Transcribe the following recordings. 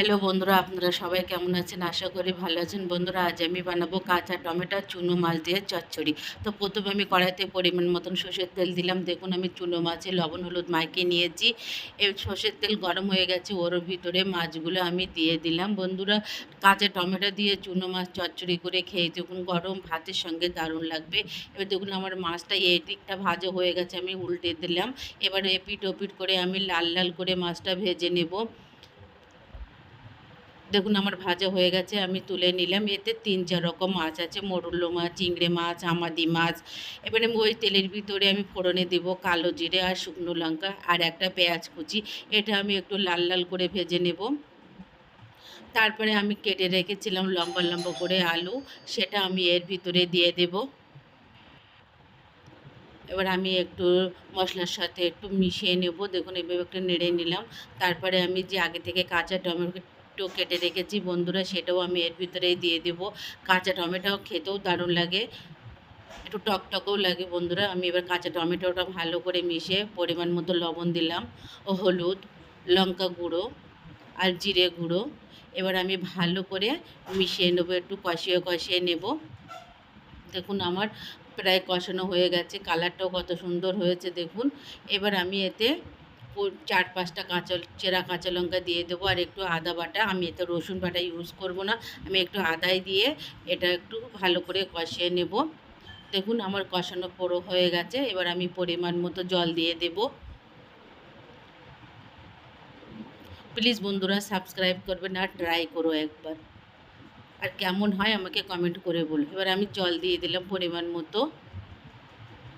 Hello বন্ধুরা, আপনারা সবাই কেমন আছেন? আশা করি ভালো আছেন। বন্ধুরা, আজ আমি বানাবো কাঁচা টমেটো, চুনো মাছ দিয়ে চচ্চড়ি। তো প্রথমে আমি কড়াইতে পরিমাণ মতন সর্ষের তেল দিলাম। দেখুন, আমি চুনো মাছে লবণ, হলুদ মাখিয়ে নিয়েছি। এই সর্ষের তেল গরম হয়ে গেছে, ওর ভিতরে মাছগুলো আমি দিয়ে দিলাম। বন্ধুরা, কাঁচা টমেটো দিয়ে চুনো মাছ চচ্চড়ি করে খেয়ে দেখুন, গরম ভাতের সঙ্গে দারুণ লাগবে। এবার দেখুন, আমার মাছটা এই দিকটা ভাজা হয়ে গেছে, আমি উল্টে দিলাম। এবার এপিট ওপিট করে আমি লাল লাল করে মাছটা ভেজে নেব। দেখুন, আমার ভাজা হয়ে গেছে, আমি তুলে নিলাম। এতে তিন, চার রকম মাছ আছে মোরুল্লো মাছ, চিংড়ি মাছ, আমাদি মাছ। এবারে ওই তেলের ভিতরে আমি ফোড়নে দেব কালো জিরে আর শুকনো লঙ্কা আর একটা পেঁয়াজ কুচি। এটা আমি একটু লাল লাল করে ভেজে নেব। তারপরে আমি কেটে রেখেছিলাম লম্বা লম্বা করে আলু, সেটা আমি এর ভিতরে দিয়ে দেব। এবার আমি একটু মশলার সাথে একটু মিশিয়ে নেব। দেখুন, এভাবে একটু নেড়ে নিলাম। তারপরে আমি যে আগে থেকে কাঁচা টমেটো টমেটো কেটে রেখেছি, বন্ধুরা সেটাও আমি এর ভিতরেই দিয়ে দেবো। কাঁচা টমেটো খেতেও দারুণ লাগে, একটু টক টকও লাগে বন্ধুরা। আমি এবার কাঁচা টমেটোটা ভালো করে মিশিয়ে পরিমাণ মতো লবণ দিলাম, ও হলুদ, লঙ্কা গুঁড়ো আর জিরে গুঁড়ো। এবার আমি ভালো করে মিশিয়ে নেব, একটু কষিয়ে কষিয়ে নেব। দেখুন আমার প্রায় কষানো হয়ে গেছে, কালারটাও কত সুন্দর হয়েছে দেখুন। এবার আমি এতে চার পাঁচটা কাঁচা চেরা কাঁচা লঙ্কা দিয়ে দেবো আর একটু আদা বাটা। আমি এতে রসুন বাটা ইউজ করব না। আমি একটু আদাই দিয়ে এটা একটু ভালো করে কষিয়ে নেব। দেখুন আমার কষানো পুরো হয়ে গেছে। এবার আমি পরিমাণ মতো জল দিয়ে দেব। প্লিজ বন্ধুরা সাবস্ক্রাইব করবেন আর ট্রাই করো একবার। আর কেমন হয় আমাকে কমেন্ট করে বলো। এবার আমি জল দিয়ে দিলাম পরিমাণ মতো।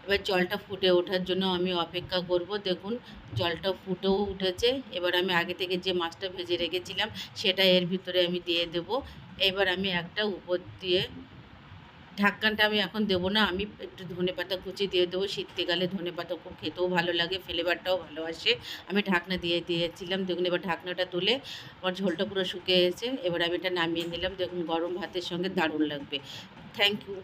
এবার জলটা ফুটে ওঠার জন্য আমি অপেক্ষা করব। দেখুন, জলটা ফুটেও উঠেছে। এবার আমি আগে থেকে যে মাছটা ভেজে রেখেছিলাম, সেটা এর ভিতরে আমি দিয়ে দেব। এবার আমি একটা উপর দিয়ে ঢাক্কানটা আমি এখন দেবো না, আমি একটু ধনে পাতা কুচি দিয়ে দেবো। শীতকালে ধনে পাতা খুব খেতেও ভালো লাগে, ফ্লেভারটাও ভালো আসে। আমি ঢাকনা দিয়ে দিয়েছিলাম। দেখুন, এবার ঢাকনাটা তুলে আমার ঝোলটা পুরো শুকিয়ে গেছে এবার আমি এটা নামিয়ে নিলাম। দেখুন, গরম ভাতের সঙ্গে দারুণ লাগবে। Thank you